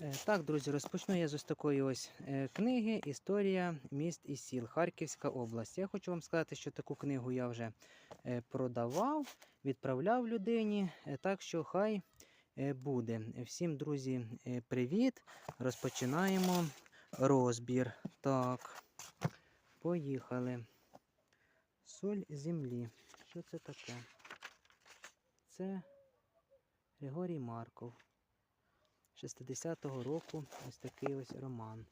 Е, Так, друзі, розпочну я з ось такої ось е, книги Історія міст і сіл Харківська область. Я хочу вам сказати, що таку книгу я вже е, продавав, відправляв людині. Так що хай буде. Всім, друзі, привіт! Розпочинаємо розбір. Так, поїхали. Соль землі. Що це таке? Це Григорій Марков. 60-го року ось такий ось роман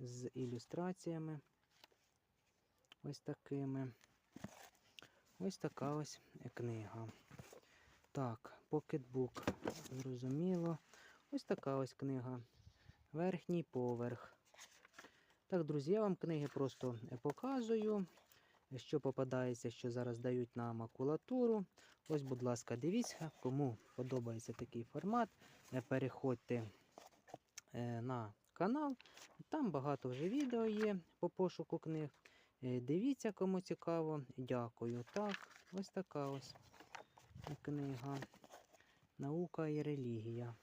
з ілюстраціями. Ось такими. Ось така ось книга. Так, покетбук. Зрозуміло. Ось така ось книга. Верхній поверх. Так, друзі, я вам книги просто показую, що попадається, що зараз дають на макулатуру. Ось, будь ласка, дивіться, кому подобається такий формат. е, Переходьте е, на канал. Там багато вже відео є по пошуку книг. Е, Дивіться, кому цікаво. Дякую. Так, ось така ось книга. Наука і релігія.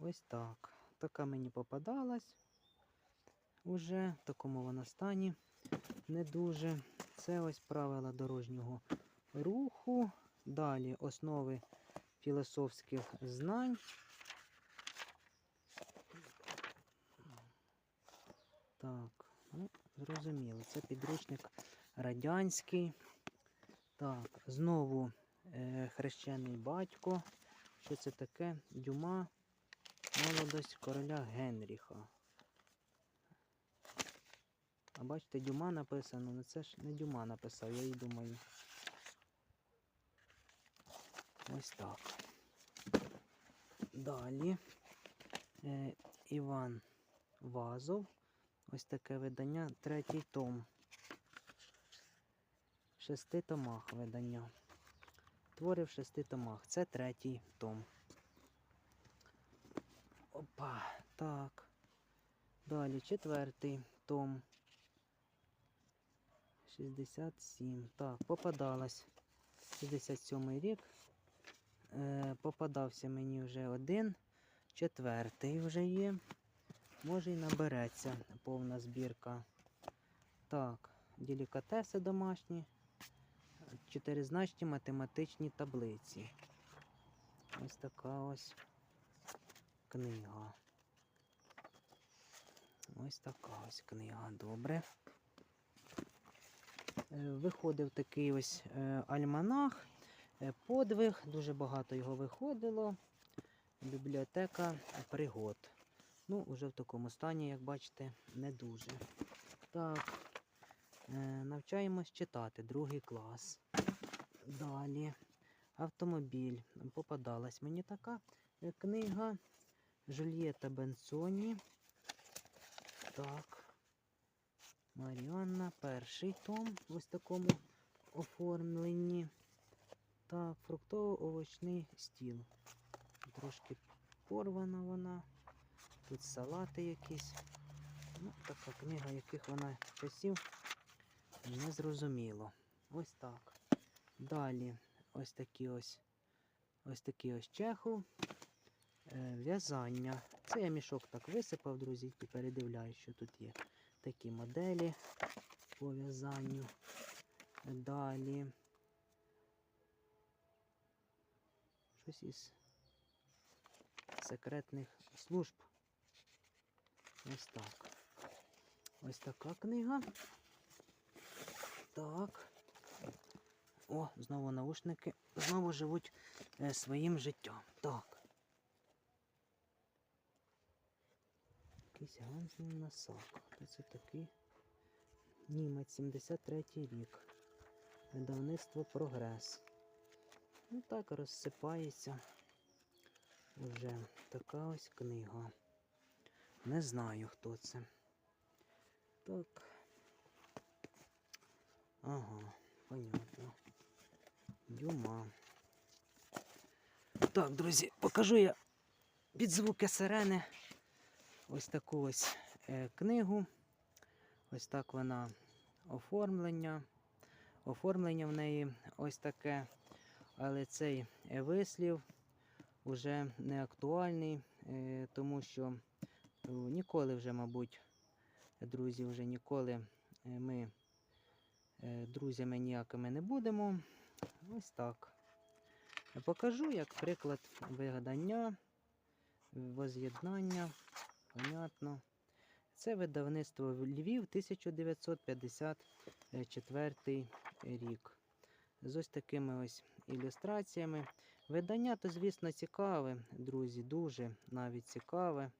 Ось так. Така мені попадалась. Уже в такому вона стані не дуже. Це ось правила дорожнього руху. Далі основи філософських знань. Так, ну, зрозуміло, це підручник радянський. Так, знову е, хрещений батько. Що це таке? Дюма, молодость короля Генріха. А бачите, Дюма написано, але це ж не Дюма написав, я і думаю. Ось так. Далі е, Іван Вазов. Ось таке видання, третій том. Шести томах видання. Твори в шести томах. Це третій том. Опа, так. Далі четвертий том. 67. Так, попадалась. 67 рік. Е, попадався мені вже один. Четвертий вже є. Може і набереться повна збірка. Так, делікатеси домашні. Чотиризначні математичні таблиці. Ось така ось книга. Ось така ось книга. Добре. Е, Виходив такий ось е, альманах, е, подвиг, дуже багато його виходило. Бібліотека пригод. Ну, вже в такому стані, як бачите, не дуже. Так, навчаємось читати другий клас. Далі. Автомобіль. Попадалась мені така книга Жульєта Бенсоні. Так. Маріанна, перший том в ось такому оформленні. Так, фруктово-овочний стіл. Трошки порвана вона. Тут салати якісь. Ну, така книга, яких вона часів не зрозуміло. Ось так. Далі ось такі ось ось такі ось чеху. Е, в'язання. Це я мішок так висипав, друзі, і передивляю, що тут є такі моделі по в'язанню. Далі. Щось із секретних служб. Ось так. Ось така книга. Так. О, знову наушники. Знову живуть е, своїм життям. Так. Якийсь Гансен Насак. Це такий? Німець, 73-й рік. Видавництво Прогрес. Ну так розсипається. Вже така ось книга. Не знаю, хто це. Так. Ага, понятно. Дюма. Так, друзі, покажу я під звуки сирени ось таку ось е, книгу. Ось так вона оформлення. Оформлення в неї ось таке. Але цей е, вислів вже не актуальний, е, тому що ніколи вже, мабуть, друзі, вже ніколи ми друзями ніякими не будемо. Ось так. Покажу, як приклад вигадання, воз'єднання. Понятно. Це видавництво Львів 1954 рік. З ось такими ось ілюстраціями. Видання то, звісно, цікаве, друзі, дуже навіть цікаве.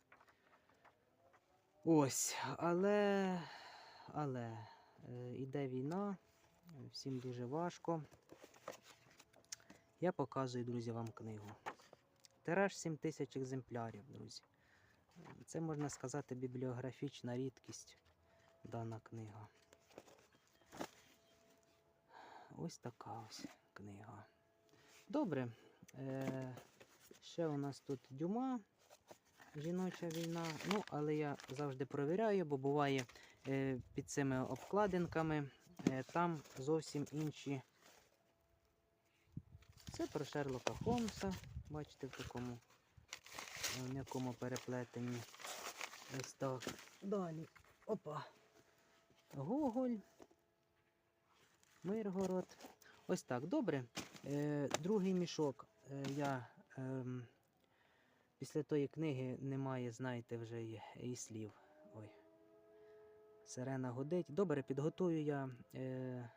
Ось, але, але е, іде війна, всім дуже важко. Я показую, друзі, вам книгу. Тираж 7 тисяч екземплярів, друзі. Це можна сказати бібліографічна рідкість дана книга. Ось така ось книга. Добре. Е, ще у нас тут дюма, жіноча війна. Ну, але я завжди провіряю, бо буває е, під цими обкладинками е, там зовсім інші. Це про Шерлока Холмса. Бачите, в такому е, м'якому переплетенні. Ось. Далі. Опа. Гоголь. Миргород. Ось так, добре. Е, другий мішок. Е, я ем, після тої книги немає, знаєте, вже і, і слів. Ой. Сирена годить. Добре, підготую я е,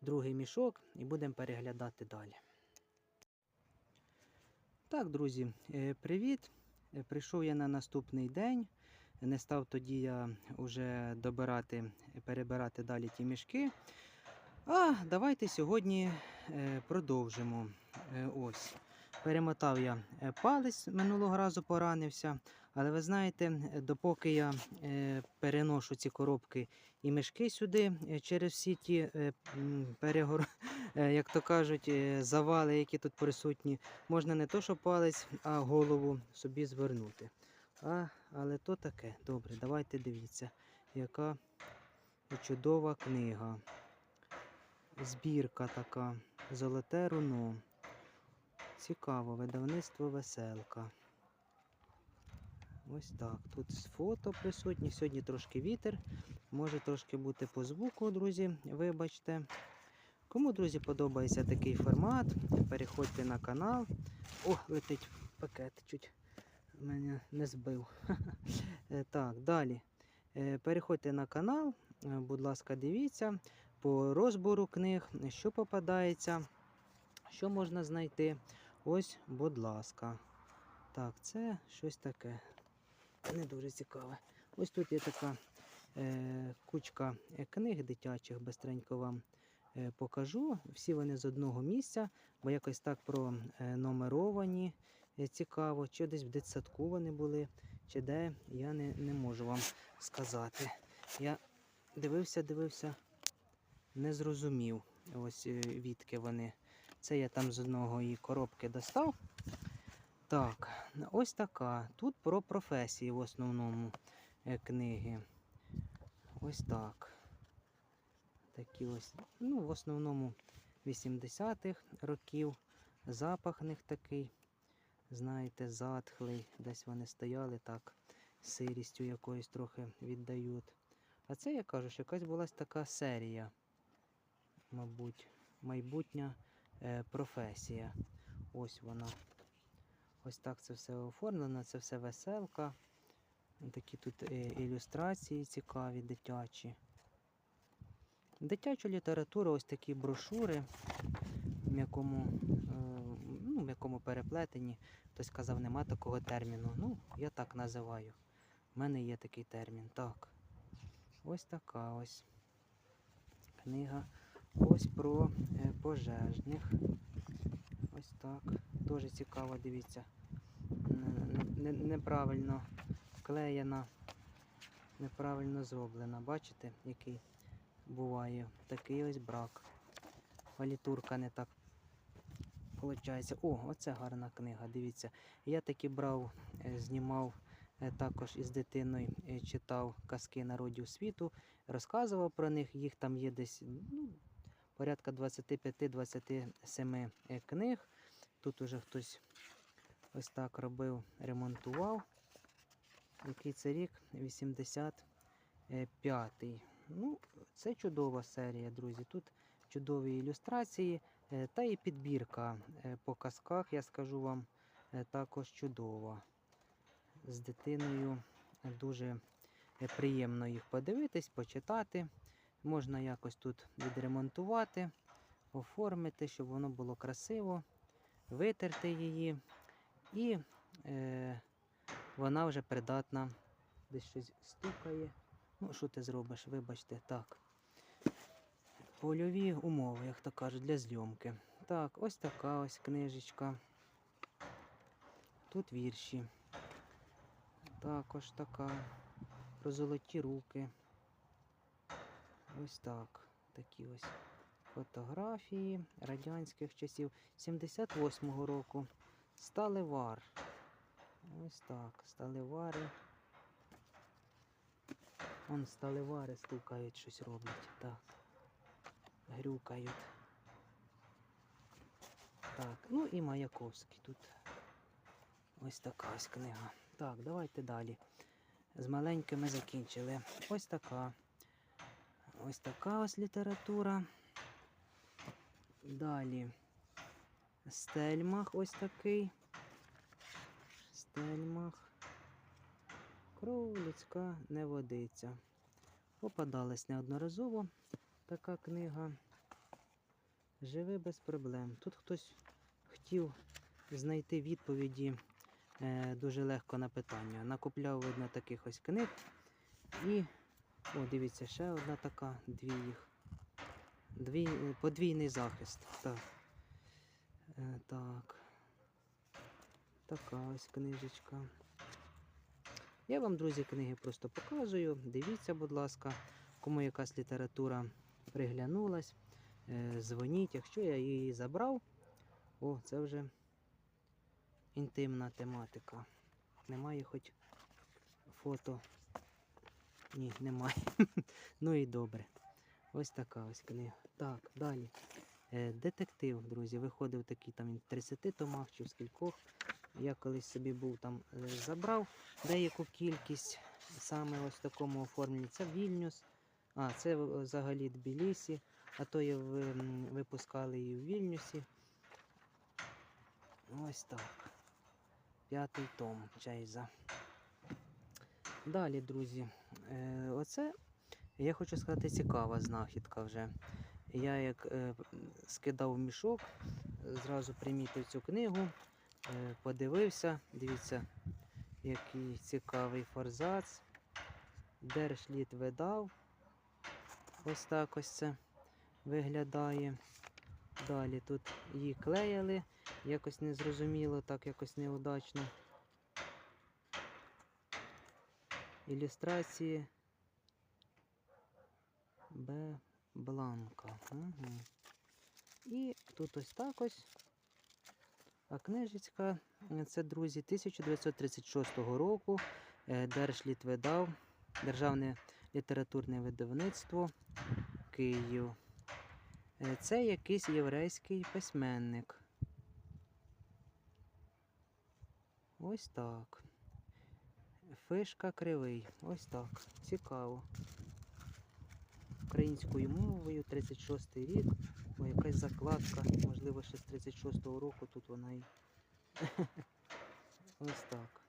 другий мішок і будемо переглядати далі. Так, друзі, е, привіт. Е, Прийшов я на наступний день. Не став тоді я вже добирати, перебирати далі ті мішки. А давайте сьогодні е, продовжимо. Е, ось. Перемотав я палець минулого разу поранився. Але ви знаєте, допоки я переношу ці коробки і мішки сюди через всі ті перегор, як то кажуть, е, завали, які тут присутні, можна не то, що палець, а голову собі звернути. А, але то таке. Добре, давайте дивіться, яка чудова книга. Збірка така. Золоте руно. Цікаво, видавництво веселка. Ось так. Тут фото присутні. Сьогодні трошки вітер. Може трошки бути по звуку, друзі. Вибачте. Кому, друзі, подобається такий формат, переходьте на канал. О, летить пакет, чуть мене не збив. Так, далі. Е, Переходьте на канал, е, будь ласка, дивіться по розбору книг, що попадається, що можна знайти. Ось, будь ласка. Так, це щось таке. Не дуже цікаве. Ось тут є така е, кучка е, книг дитячих, бистренько вам покажу. Всі вони з одного місця, бо якось так пронумеровані. Е, цікаво, чи десь в дитсадку вони були, чи де, я не, не можу вам сказати. Я дивився, дивився, не зрозумів, ось е, відки вони. Це я там з одного її коробки достав. Так, ось така. Тут про професії в основному е, книги. Ось так. Такі ось, ну, в основному 80-х років. Запах них такий, знаєте, затхлий. Десь вони стояли так, сирістю якоюсь трохи віддають. А це, я кажу, що якась була така серія, мабуть, майбутня е, професія. Ось вона. Ось так це все оформлено, це все веселка. Такі тут е, ілюстрації цікаві, дитячі. Дитячу літературу, ось такі брошури в м'якому, е, ну, в м'якому переплетенні. Хтось казав, нема такого терміну. Ну, я так називаю. У мене є такий термін. Так. Ось така ось книга. Ось про е, пожежних. Ось так. Дуже цікаво, дивіться. Неправильно вклеєна, неправильно зроблена. Бачите, який буває? Такий ось брак. Палітурка не так виходить. О, оце гарна книга. Дивіться. Я таки брав, е, знімав е, також із дитиною, е, читав казки народів світу, розказував про них. Їх там є десь ну, порядка 25-27 е, книг. Тут уже хтось Ось так робив, ремонтував. Який це рік? 85-й. Ну, це чудова серія, друзі. Тут чудові ілюстрації е, та і підбірка е, по казках, я скажу вам, е, також чудова. З дитиною дуже приємно їх подивитись, почитати. Можна якось тут відремонтувати, оформити, щоб воно було красиво, витерти її. І е, вона вже придатна, десь щось стукає. Ну, що ти зробиш, вибачте, так. Польові умови, як то кажуть, для зйомки. Так, ось така ось книжечка. Тут вірші. Також така. Про золоті руки. Ось так. Такі ось фотографії радянських часів 78-го року. Сталевар. Ось так. Сталевари. Вон сталевари стукають, щось роблять. Так. Грюкають. Так, ну і Маяковський тут. Ось така ось книга. Так, давайте далі. З маленькими закінчили. Ось така. Ось така ось література. Далі. Стельмах ось такий. Стельмах. Кров людська не водиться. Попадалась неодноразово така книга. Живи без проблем. Тут хтось хотів знайти відповіді е, дуже легко на питання. Накупляв, видно, таких ось книг. І, о, дивіться, ще одна така, дві їх. Дві, подвійний захист. Так. Е, так. Така ось книжечка. Я вам, друзі, книги просто показую. Дивіться, будь ласка, кому якась література приглянулась. Е, дзвоніть, якщо я її забрав, о, це вже інтимна тематика. Немає хоч фото. Ні, немає. ну і добре. Ось така ось книга. Так, далі. Е, детектив, друзі, виходив такий там 30 томах чи в скількох. Я колись собі був там е, забрав деяку кількість саме ось такому оформленні. Це Вільнюс, а це взагалі Тбілісі, а то я випускали її в Вільнюсі. Ось так. П'ятий том Чайза. Далі, друзі, е, оце я хочу сказати цікава знахідка вже. Я як е, скидав мішок, зразу примітив цю книгу, е, подивився, дивіться, який цікавий форзац. Держліт видав. Ось так ось це виглядає. Далі тут її клеяли, якось незрозуміло, так якось неудачно. Ілюстрації Б. Бланка. Угу. І тут ось так ось. А книжечка, е, це, друзі, 1936 року. Е, Держліт видав. Державне літературне видавництво Київ. Е, Це якийсь єврейський письменник. Ось так. Фишка кривий. Ось так. Цікаво. Українською мовою, 36 рік. О, якась закладка, можливо, ще з 36-го року тут вона і. Ось так.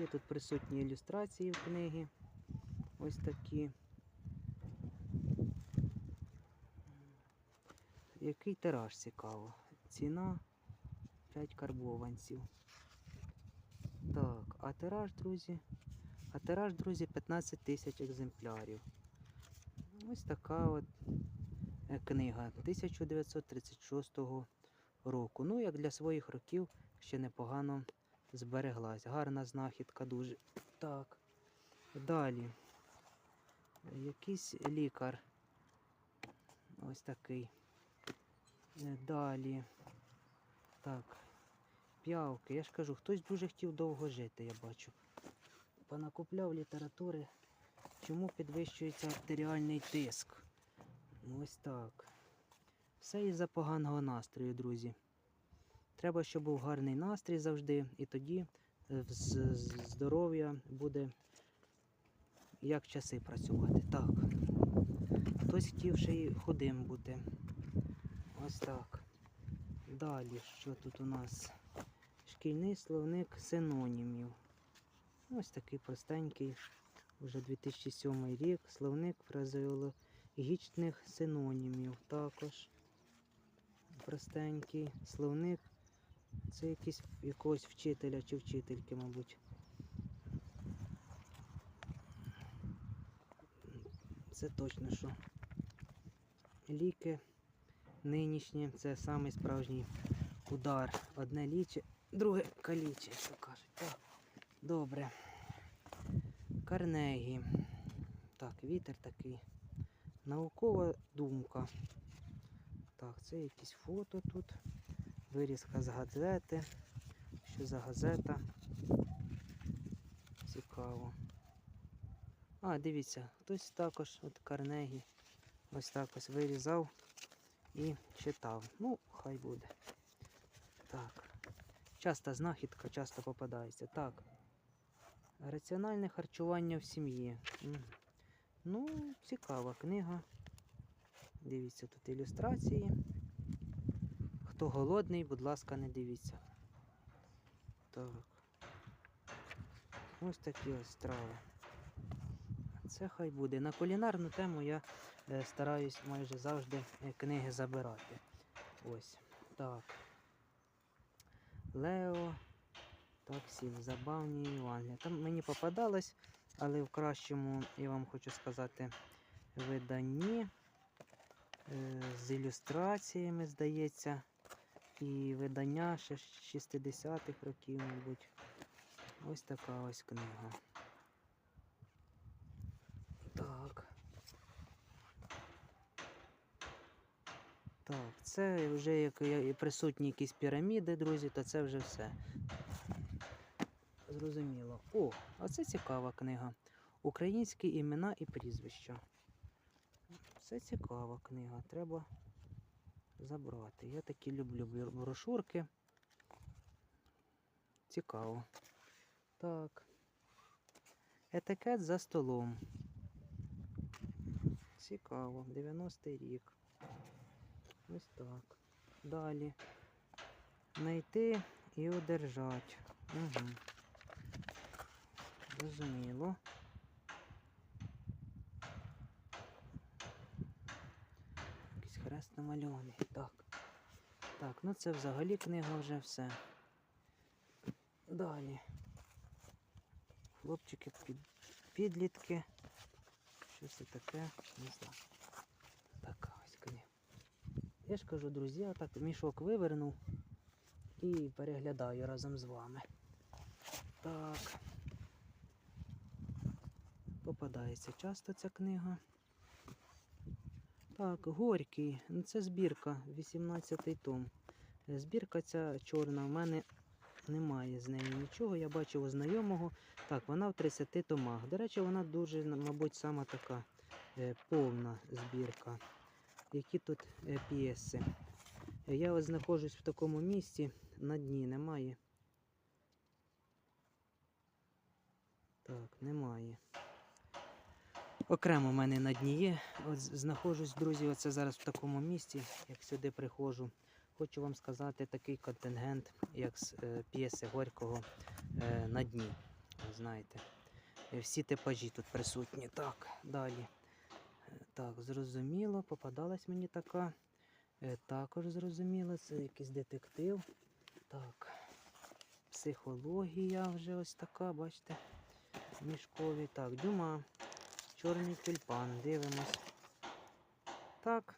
Є тут присутні ілюстрації в книги. Ось такі. Який тираж цікаво? Ціна 5 карбованців. Так, а тираж, друзі. А тираж, друзі, 15 тисяч екземплярів. Ось така от е, книга 1936 року. Ну, як для своїх років ще непогано збереглась. Гарна знахідка дуже. Так. Далі. Якийсь лікар. Ось такий. Е, Далі. Так. П'явки. Я ж кажу, хтось дуже хотів довго жити, я бачу. Понакупляв літератури. Чому підвищується артеріальний тиск? Ну, Ось так. Все із-за поганого настрою, друзі. Треба, щоб був гарний настрій завжди, і тоді е, здоров'я буде як часи працювати. Так. Хтось хотів ще й худим бути. Ось так. Далі, що тут у нас? Шкільний словник синонімів. Ось такий простенький, вже 2007 рік. Словник фразеологічних синонімів також. Простенький. Словник. Це якийсь якогось вчителя чи вчительки, мабуть. Це точно що. Ліки нинішні це самий справжній удар. Одне ліче, друге каліче, то кажуть. Так, добре. Карнегі. Так, вітер такий. Наукова думка. Так, це якісь фото тут. Вирізка з газети. Що за газета? Цікаво. А, дивіться, хтось також от Карнегі ось так ось вирізав і читав. Ну, хай буде. Так. Часто знахідка, часто попадається. Так. Раціональне харчування в сім'ї. Ну, цікава книга. Дивіться, тут ілюстрації. Хто голодний, будь ласка, не дивіться. Так. Ось такі ось страви. Це хай буде. На кулінарну тему я е, стараюсь майже завжди е, книги забирати. Ось. Так. Лео. Таксі, забавні Івангелія. Там мені попадалось, але в кращому, я вам хочу сказати, виданні е, з ілюстраціями, здається, і видання ще з 60-х років, мабуть. Ось така ось книга. Так. Так, це вже як присутні якісь піраміди, друзі, то це вже все. Зрозуміло. О, а це цікава книга. Українські імена і прізвища. Це цікава книга. Треба забрати. Я такі люблю брошурки. Цікаво. Так. Етикет за столом. Цікаво. 90-й рік. Ось так. Далі. Найти і одержать. Угу. Зрозуміло. Якийсь хрест намальований. Так. Так, ну це взагалі книга вже все. Далі. Хлопчики під, підлітки. Що це таке? Не знаю. Така ось книга. Я ж кажу, друзі, я так мішок вивернув і переглядаю разом з вами. Так. Попадається часто ця книга. Так, Горький. Ну, Це збірка, 18-й том. Збірка ця чорна, в мене немає з нею нічого. Я бачив у знайомого. Так, вона в 30 томах. До речі, вона дуже, мабуть, сама така е, повна збірка. Які тут е, п'єси. Я ось знаходжусь в такому місці, на дні немає. Так, немає. Окремо в мене на дні є. От знаходжусь, друзі, оце зараз в такому місці, як сюди приходжу. Хочу вам сказати такий контингент, як з е, п'єси Горького е, на дні. Знаєте, Е, всі типажі тут присутні. Так, далі. Е, Так, зрозуміло, попадалась мені така. Е, Також зрозуміло, це якийсь детектив. Так. Психологія вже ось така, бачите. Мішкові. Так, дюма. Чорний тюльпан. Дивимось. Так.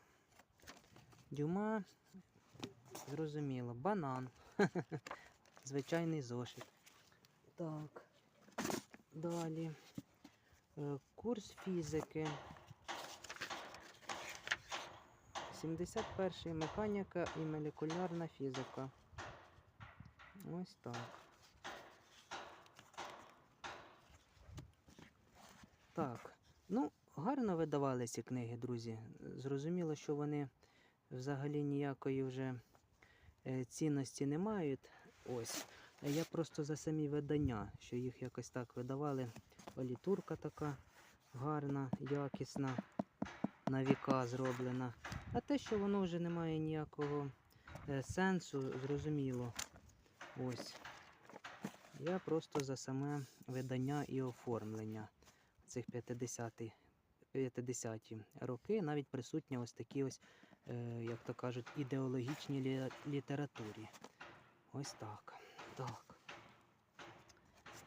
Дюма. Зрозуміло. Банан. Звичайний зошит. Так. Далі. Е, Курс фізики. 71-й механіка і молекулярна фізика. Ось так. Так. Ну, гарно видавали ці книги, друзі. Зрозуміло, що вони взагалі ніякої вже е, цінності не мають. Ось. Я просто за самі видання, що їх якось так видавали. Олітурка така гарна, якісна, на віка зроблена. А те, що воно вже не має ніякого е, сенсу, зрозуміло. Ось. Я просто за саме видання і оформлення цих 50-ті 50-ті роки навіть присутні ось такі ось, е, як то кажуть, ідеологічні лі- літературі. Ось так. Так.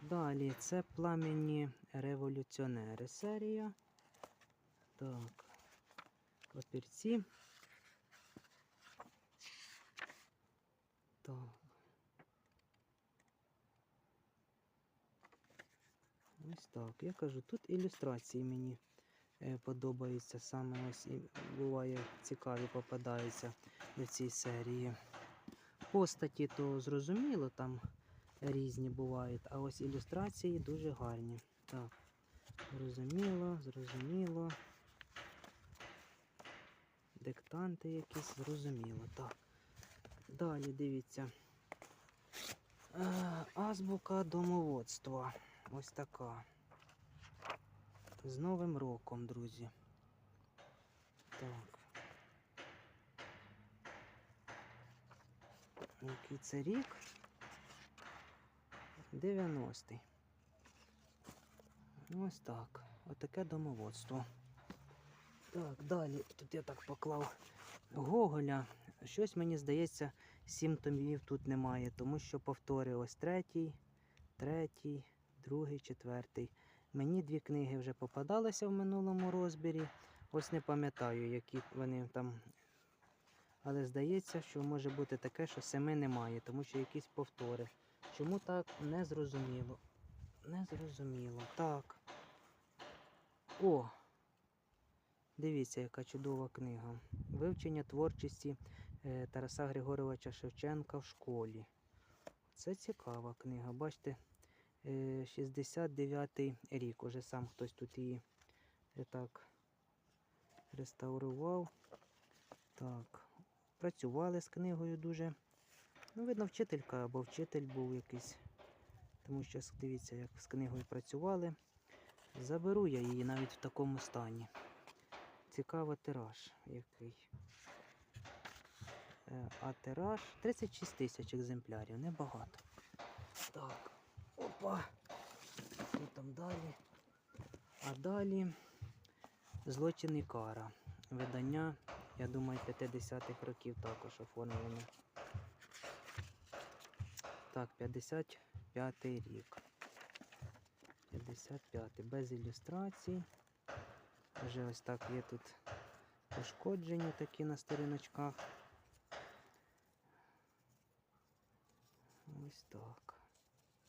Далі це пламенні революціонери серія. Так. Папірці. Так. Ось так. Я кажу, тут ілюстрації мені е, подобаються. Саме ось і буває цікаві попадаються в цій серії. Постаті то зрозуміло, там різні бувають, а ось ілюстрації дуже гарні. Так, зрозуміло, зрозуміло. Диктанти якісь, зрозуміло. Так. Далі дивіться. Е, Азбука домоводства. Ось така. З Новим роком, друзі. Так. Який це рік? 90-й. Ось так. Отаке домоводство. Так, далі. Тут я так поклав Гоголя. Щось мені здається, сім томів тут немає, тому що повтори ось третій, третій, другий, четвертий. Мені дві книги вже попадалися в минулому розбірі. Ось не пам'ятаю, які вони там. Але здається, що може бути таке, що семи немає, тому що якісь повтори. Чому так? Не зрозуміло. Не зрозуміло. Так. О! Дивіться, яка чудова книга. Вивчення творчості е, Тараса Григоровича Шевченка в школі. Це цікава книга. Бачите, е, 69-й рік. Уже сам хтось тут її е, так реставрував. Так. Працювали з книгою дуже. Ну, видно, вчителька або вчитель був якийсь. Тому що дивіться, як з книгою працювали. Заберу я її навіть в такому стані. Цікавий тираж який. Е, А тираж 36 тисяч екземплярів, небагато. Так, опа. Що там далі? А далі злочин і кара. Видання, я думаю, 50-х років також оформлено. Так, 55 рік. 55 без ілюстрацій. Вже ось так є тут пошкодження такі на сторіночках. Ось так.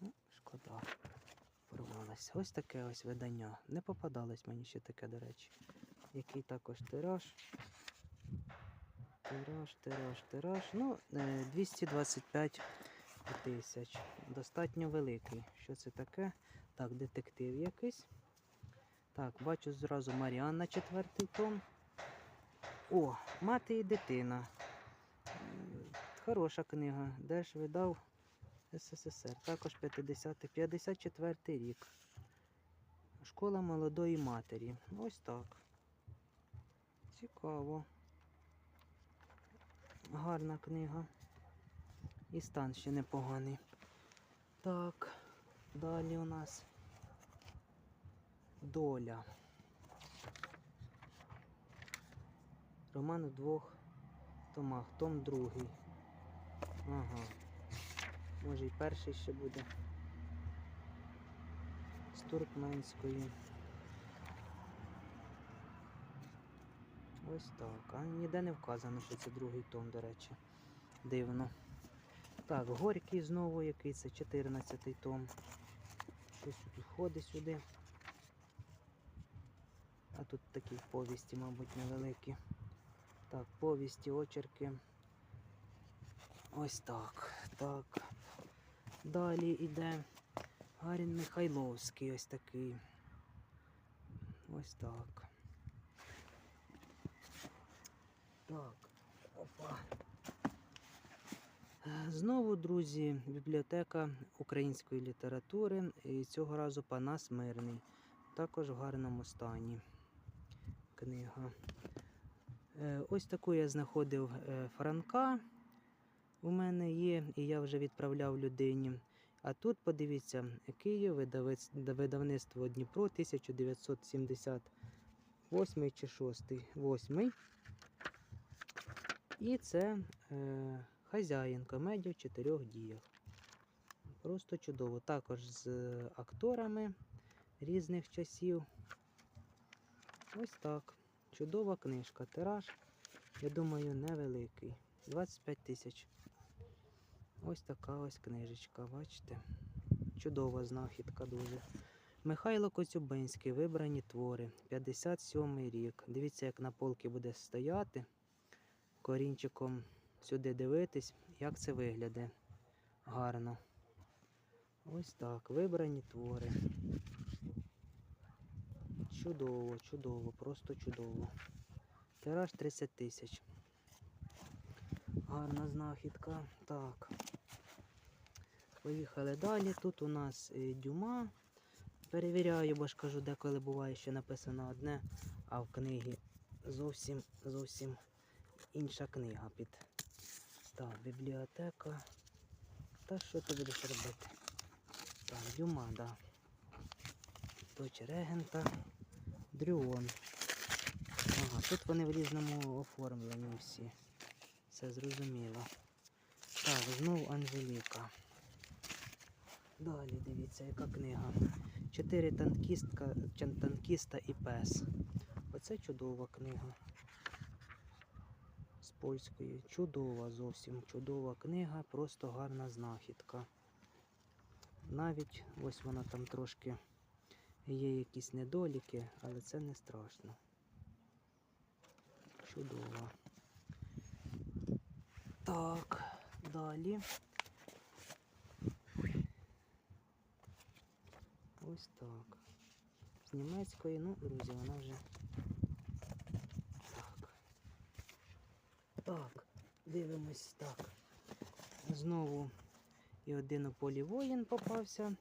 Ну, шкода. Порвалася. Ось таке ось видання. Не попадалось мені ще таке, до речі. Який також тираж. Тираж, тираж, тираж. Ну, е, 225 тисяч. Достатньо великий. Що це таке? Так, детектив якийсь. Так, бачу зразу Маріанна, четвертий том. О, мати і дитина. Хороша книга. Де ж видав СССР. Також 50 54 рік. Школа молодої матері. Ось так. Цікаво. Гарна книга. І стан ще непоганий. Так, далі у нас доля. Роман у двох томах. Том другий. Ага. Може і перший ще буде. З туркменської. Ось так. А ніде не вказано, що це другий том, до речі. Дивно. Так, Горький знову який це 14 том. Щось тут ходить сюди. А тут такі повісті, мабуть, невеликі. Так, повісті, очерки. Ось так. Так. Далі йде Гарін Михайловський ось такий. Ось так. Так. Опа. Знову, друзі, бібліотека української літератури. І цього разу Панас Мирний. Також в гарному стані книга. Е, Ось таку я знаходив е, Франка. У мене є, і я вже відправляв людині. А тут, подивіться, Київ, видавництво Дніпро 1978 чи 6, 8. І це е, хазяїн комедія в чотирьох діях. Просто чудово. Також з акторами різних часів. Ось так. Чудова книжка. Тираж, я думаю, невеликий. 25 тисяч. Ось така ось книжечка, бачите? Чудова знахідка дуже. Михайло Коцюбинський, вибрані твори, 57-й рік. Дивіться, як на полки буде стояти. Корінчиком сюди дивитись, як це виглядає. Гарно. Ось так, вибрані твори. Чудово, чудово, просто чудово. Тираж 30 тисяч. Гарна знахідка. Так. Поїхали далі. Тут у нас е, дюма. Перевіряю, бо ж кажу, деколи буває, що написано одне, а в книгі зовсім зовсім інша книга під. Так, бібліотека. Та що ти будеш робити? Так, дюма, да. Доч регента. Дрюон. Ага, тут вони в різному оформленні всі. Все зрозуміло. Так, знову Анжеліка. Далі дивіться, яка книга. Чотири танкістка, танкіста і пес. Оце чудова книга. З польської. Чудова зовсім чудова книга, просто гарна знахідка. Навіть ось вона там трошки є якісь недоліки, але це не страшно. Чудова. Так, далі. Ось так. З німецької, ну, друзі, вона вже. Так. Так, дивимось так. Знову і один у полі воїн попався.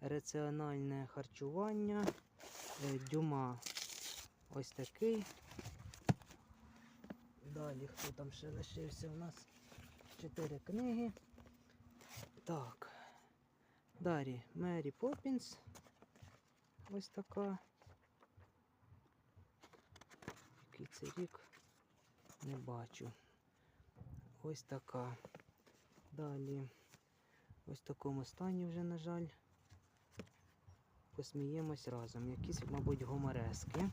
Раціональне харчування. Е, Дюма ось такий. Далі хто там ще лишився у нас? Чотири книги. Так. Далі Мері Поппінс. Ось така. Який це рік? Не бачу. Ось така. Далі. Ось в такому стані вже, на жаль. Посміємось разом. Якісь, мабуть, гуморески.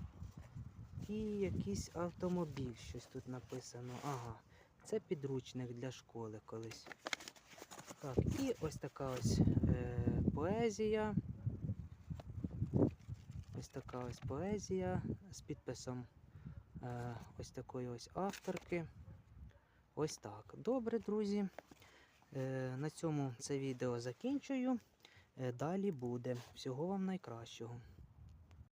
І якийсь автомобіль, щось тут написано. Ага, це підручник для школи колись. Так, і ось така ось поезія. Ось така ось поезія з підписом е, ось такої ось авторки. Ось так. Добре, друзі. Е, на цьому це відео закінчую. Е, далі буде. Всього вам найкращого.